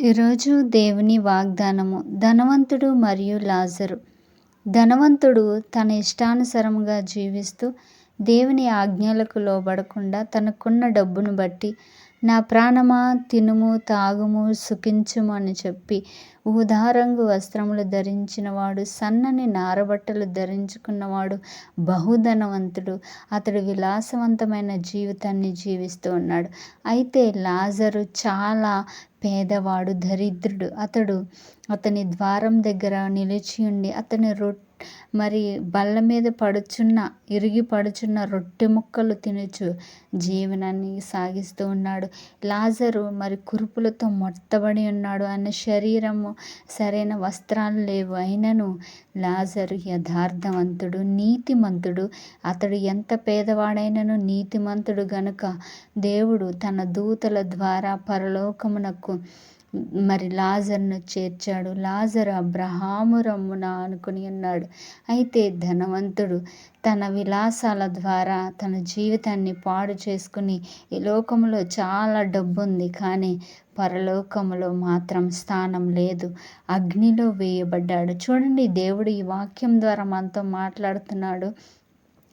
ఈరోజు దేవుని వాగ్దానము. ధనవంతుడు మరియు లాజరు. ధనవంతుడు తన ఇష్టానుసారంగా జీవిస్తూ దేవుని ఆజ్ఞలకు లోబడకుండా తనకున్న డబ్బును బట్టి నా ప్రాణమా తినుము తాగుము సుఖించుము అని చెప్పి ఊదారంగు వస్త్రములు ధరించినవాడు సన్నని నారబట్టలు ధరించుకున్నవాడు బహుధనవంతుడు. అతడు విలాసవంతమైన జీవితాన్ని జీవిస్తూ ఉన్నాడు. అయితే లాజరు చాలా పేదవాడు దరిద్రుడు. అతడు అతని ద్వారం దగ్గర నిలిచి ఉండి అతని రొట్టె మరి బల్ల మీద పడుచున్న ఇరిగి పడుచున్న రొట్టె ముక్కలు తినుచు జీవనాన్ని సాగిస్తూ ఉన్నాడు. లాజరు మరి కురుపులతో మొత్తబడి ఉన్నాడు. అన్న శరీరము సరైన వస్త్రాలు లేవు. అయినను లాజరు యథార్థవంతుడు నీతిమంతుడు. అతడు ఎంత పేదవాడైనను నీతిమంతుడు గనుక దేవుడు తన దూతల ద్వారా పరలోకమునకు మరి లాజర్ను చేర్చాడు. లాజర్ అబ్రహాము రమ్మున అనుకుని ఉన్నాడు. అయితే ధనవంతుడు తన విలాసాల ద్వారా తన జీవితాన్ని పాడు చేసుకుని ఈ లోకంలో చాలా డబ్బు ఉంది కానీ పరలోకములో మాత్రం స్థానం లేదు. అగ్నిలో వేయబడ్డాడు. చూడండి దేవుడు ఈ వాక్యం ద్వారా మనతో మాట్లాడుతున్నాడు.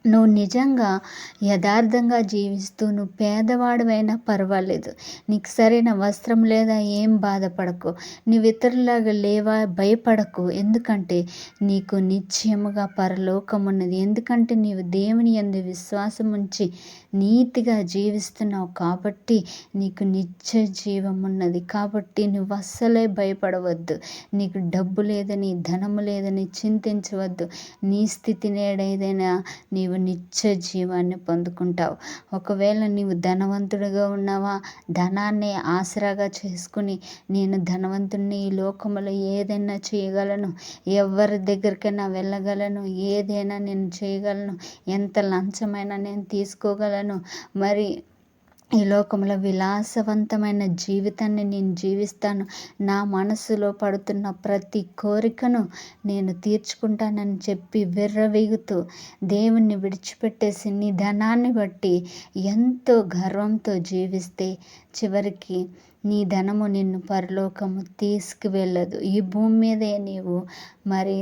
నువ్వు నిజంగా యథార్థంగా జీవిస్తూ నువ్వు పేదవాడివైనా పర్వాలేదు. నీకు సరైన వస్త్రం లేదా ఏం బాధపడకు. నువ్వు ఇతరులాగా లేవా భయపడకు. ఎందుకంటే నీకు నిశ్చయముగా పరలోకం ఉన్నది ఎందుకంటే నీవు దేవుని ఎందు విశ్వాసం ఉంచి నీతిగా జీవిస్తున్నావు కాబట్టి నీకు నిత్య జీవం ఉన్నది కాబట్టి నువ్వు అస్సలే భయపడవద్దు. నీకు డబ్బు లేదని ధనము లేదని చింతించవద్దు. నీ స్థితి నేడేదైనా నీవు నిత్య జీవాన్ని పొందుకుంటావు. ఒకవేళ నీవు ధనవంతుడిగా ఉన్నావా ధనాన్ని ఆసరాగా చేసుకుని నేను ధనవంతుడిని ఈ లోకంలో ఏదైనా చేయగలను ఎవరి దగ్గరికైనా వెళ్ళగలను ఏదైనా నేను చేయగలను ఎంత లంచమైనా నేను తీసుకోగలను మరి ఈ లోకంలో విలాసవంతమైన జీవితాన్ని నేను జీవిస్తాను. నా మనసులో పడుతున్న ప్రతి కోరికను నేను తీర్చుకుంటానని చెప్పి విర్రవీగుతూ దేవుణ్ణి విడిచిపెట్టేసి నీ ధనాన్ని బట్టి ఎంతో గర్వంతో జీవిస్తే చివరికి నీ ధనము నిన్ను పరలోకము తీసుకువెళ్ళదు. ఈ భూమి మీదే నీవు మరి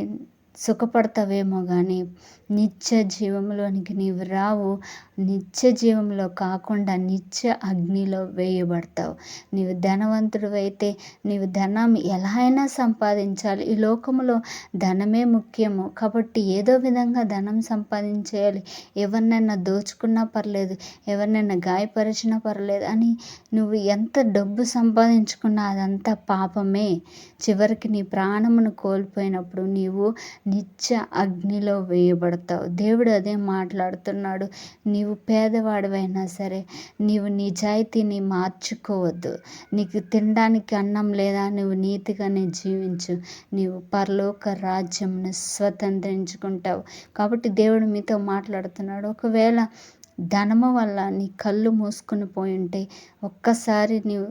సుఖపడతావేమో కానీ నిత్య జీవంలోనికి నీవు రావు. నిత్య జీవంలో కాకుండా నిత్య అగ్నిలో వేయబడతావు. నీవు ధనవంతుడు అయితే నీవు ధనం ఎలా అయినా సంపాదించాలి. ఈ లోకంలో ధనమే ముఖ్యము. కాబట్టి ఏదో విధంగా ధనం సంపాదించేయాలి. ఎవరినైనా దోచుకున్నా పర్లేదు ఎవరినైనా గాయపరిచినా పర్లేదు అని నువ్వు ఎంత డబ్బు సంపాదించుకున్నా అదంతా పాపమే. చివరికి నీ ప్రాణమును కోల్పోయినప్పుడు నీవు నిత్య అగ్నిలో వేయబడతావు. దేవుడు అదే మాట్లాడుతున్నాడు. నీవు పేదవాడివైనా సరే నీవు నిజాయితీని మార్చుకోవద్దు. నీకు తినడానికి అన్నం లేదా నువ్వు నీతిగానే జీవించు. నీవు పరలోక రాజ్యంను స్వతంత్రించుకుంటావు. కాబట్టి దేవుడు మీతో మాట్లాడుతున్నాడు. ఒకవేళ ధనము వల్ల నీ కళ్ళు మూసుకుని పోయి ఉంటే ఒక్కసారి నీవు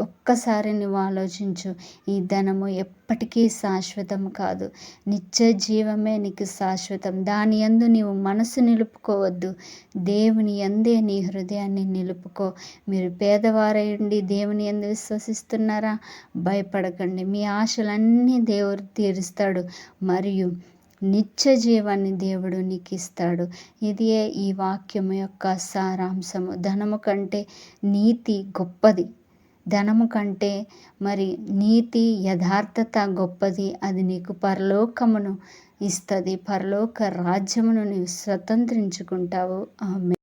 ఒక్కసారి నువ్వు ఆలోచించు ఈ ధనము ఎప్పటికీ శాశ్వతం కాదు. నిత్య జీవమే నీకు శాశ్వతం. దాని యందు నీవు మనసు నిలుపుకోవద్దు. దేవుని యందే నీ హృదయాన్ని నిలుపుకో. మీరు పేదవారైండి దేవుని ఎందు విశ్వసిస్తున్నారా? భయపడకండి. మీ ఆశలన్నీ దేవుడు తీరుస్తాడు. మరియు నిత్య జీవాన్ని దేవుడు నీకు ఇస్తాడు ఇదే ఈ వాక్యము యొక్క సారాంశము. ధనము కంటే నీతి గొప్పది. ధనము కంటే మరి నీతి యథార్థత గొప్పది. అది నీకు పరలోకమును ఇస్తుంది. పరలోక రాజ్యమును నీవు స్వతంత్రించుకుంటావు. ఆమె